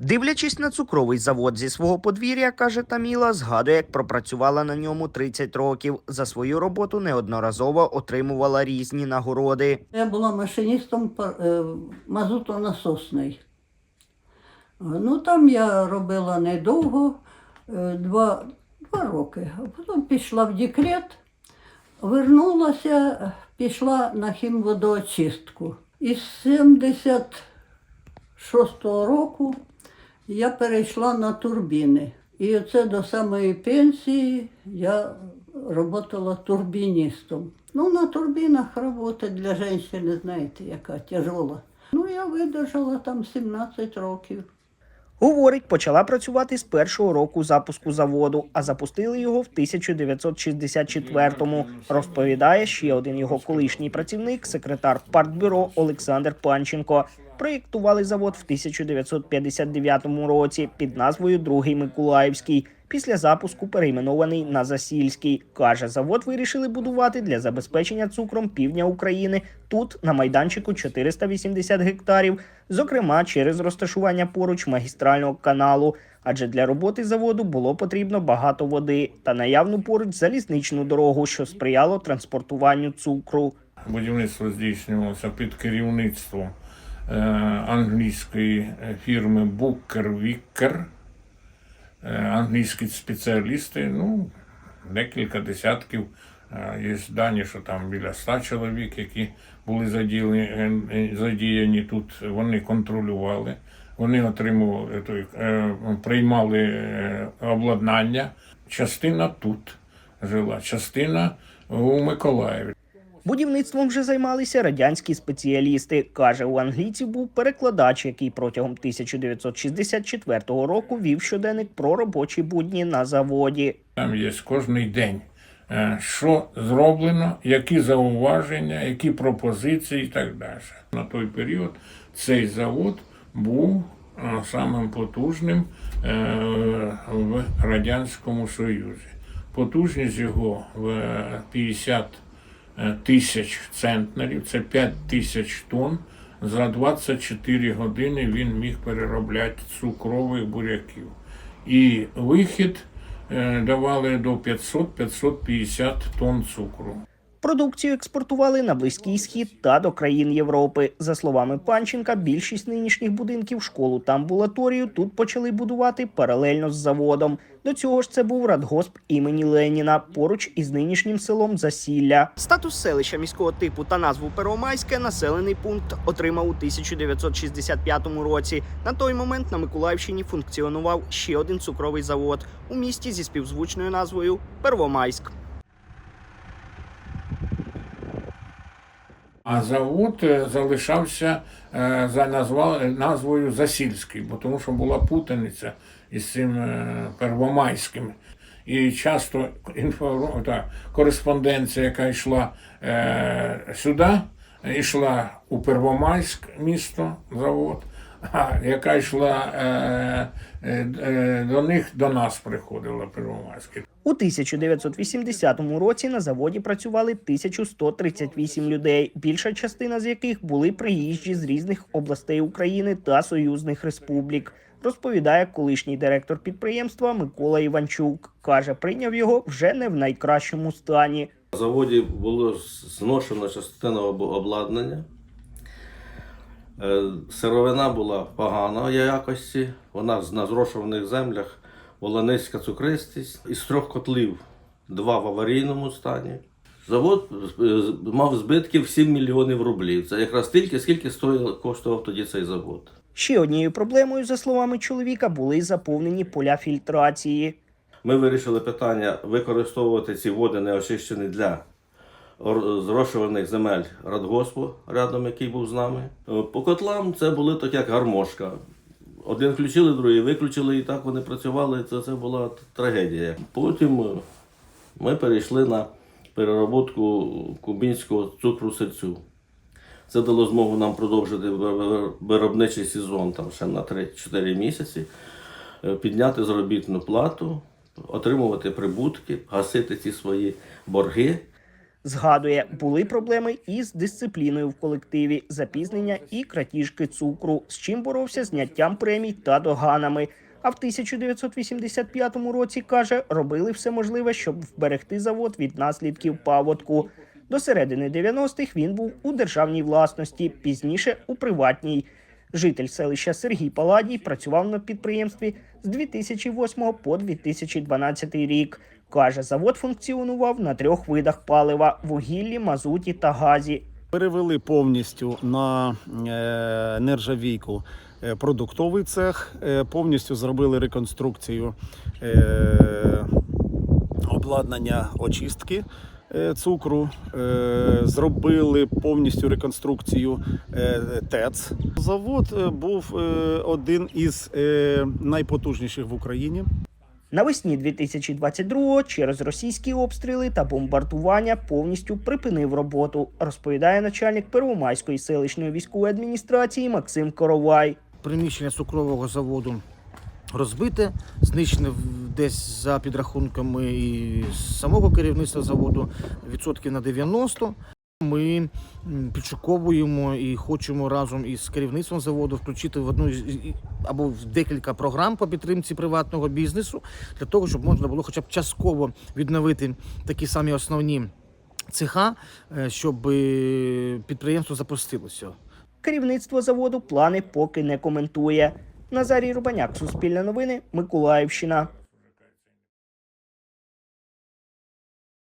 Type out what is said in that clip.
Дивлячись на цукровий завод зі свого подвір'я, каже Таміла, згадує, як пропрацювала на ньому 30 років. За свою роботу неодноразово отримувала різні нагороди. Я була машиністом е, мазутонасосний. Ну там я робила недовго, е, два, два роки, потім пішла в декрет, вернулася, пішла на хімводоочистку. Із 76-го року я перейшла на турбіни. І оце до самої пенсії я працювала турбіністом. Ну, на турбінах робота для жінки, знаєте, яка тяжола. Ну, я видержала там 17 років. Говорить, почала працювати з першого року запуску заводу, а запустили його в 1964-му. Розповідає ще один його колишній працівник, секретар партбюро Олександр Панченко. Проєктували завод в 1959 році під назвою Другий Миколаївський. Після запуску перейменований на Засільський. Каже, завод вирішили будувати для забезпечення цукром півдня України. Тут на майданчику 480 гектарів, зокрема через розташування поруч магістрального каналу. Адже для роботи заводу було потрібно багато води та наявну поруч залізничну дорогу, що сприяло транспортуванню цукру. Будівництво здійснювалося під керівництвом англійської е, фірми Букер Вікер. Е, англійські спеціалісти, ну, декілька десятків. Е, Є дані, що там біля ста чоловік, які були задіяні, е, задіяні тут, вони контролювали, вони отримували той, е, приймали е, обладнання. Частина тут жила, частина у Миколаєві. Будівництвом вже займалися радянські спеціалісти. Каже, у англійців був перекладач, який протягом 1964 року вів щоденник про робочі будні на заводі. Там є кожний день, е, що зроблено, які зауваження, які пропозиції і так далі. На той період цей завод був е, самим потужним е, в Радянському Союзі. Потужність його в 50 тисяч центнерів, це 5 тисяч тонн. За 24 години він міг переробляти цукрових буряків. І вихід е, давали до 500-550 тонн цукру. Продукцію експортували на Близький Схід та до країн Європи. За словами Панченка, більшість нинішніх будинків, школу та амбулаторію тут почали будувати паралельно з заводом. До цього ж це був радгосп імені Леніна поруч із нинішнім селом Засілля. Статус селища міського типу та назву Первомайське населений пункт отримав у 1965 році. На той момент на Миколаївщині функціонував ще один цукровий завод у місті зі співзвучною назвою Первомайськ. А завод е, залишався е, за назва, назвою Засільський, бо тому що була путаниця із цим е, Первомайським. І часто інфо, та, кореспонденція, яка йшла е, сюди, йшла у Первомайськ місто, завод, а яка йшла е, е, до них, до нас приходила Первомайськ. У 1980 році на заводі працювали 1138 людей, більша частина з яких були приїжджі з різних областей України та союзних республік. Розповідає колишній директор підприємства Микола Іванчук. каже, прийняв його вже не в найкращому стані. На заводі було зношено частина обладнання. Е, Сировина була поганої якості, вона на зрошуваних землях була низька цукристість. Із трьох котлів два в аварійному стані. Завод е, мав збитків 7 мільйонів рублів. Це якраз стільки, скільки стоїв, коштував тоді цей завод. Ще однією проблемою, за словами чоловіка, були заповнені поля фільтрації. Ми вирішили питання використовувати ці води неочищені для зрошуваних земель радгоспу, рядом який був з нами. Е, По котлам це були так як гармошка. Один включили, другий виключили, і так вони працювали. Це, це була трагедія. Потім е, ми перейшли на перероботку кубінського цукру сирцю. Це дало змогу нам продовжити вир- вир- виробничий сезон там ще на 3-4 місяці, е, підняти заробітну плату, отримувати прибутки, гасити ці свої борги. Згадує, були проблеми із дисципліною в колективі, запізнення і крадіжки цукру, з чим боровся зняттям премій та доганами. А в 1985 році каже, робили все можливе, щоб вберегти завод від наслідків паводку. До середини 90-х він був у державній власності, пізніше у приватній. Житель селища Сергій Паладій працював на підприємстві з 2008 по 2012 рік. Каже, завод функціонував на трьох видах палива: вугіллі, мазуті та газі. Перевели повністю на е, нержавійку е, продуктовий цех, е, повністю зробили реконструкцію обладнання очистки цукру, зробили повністю реконструкцію ТЕЦ. Завод був один із найпотужніших в Україні. Навесні 2022-го через російські обстріли та бомбардування повністю припинив роботу, розповідає начальник Первомайської селищної військової адміністрації Максим Коровай. приміщення цукрового заводу розбите, знищене десь за підрахунками і самого керівництва заводу відсотків на 90. Ми підшуковуємо і хочемо разом із керівництвом заводу включити в одну або в декілька програм по підтримці приватного бізнесу для того, щоб можна було хоча б частково відновити такі самі основні цеха, е, щоб е, підприємство запустилося. Керівництво заводу плани поки не коментує. Назарій Рубаняк, Суспільне новини, Миколаївщина.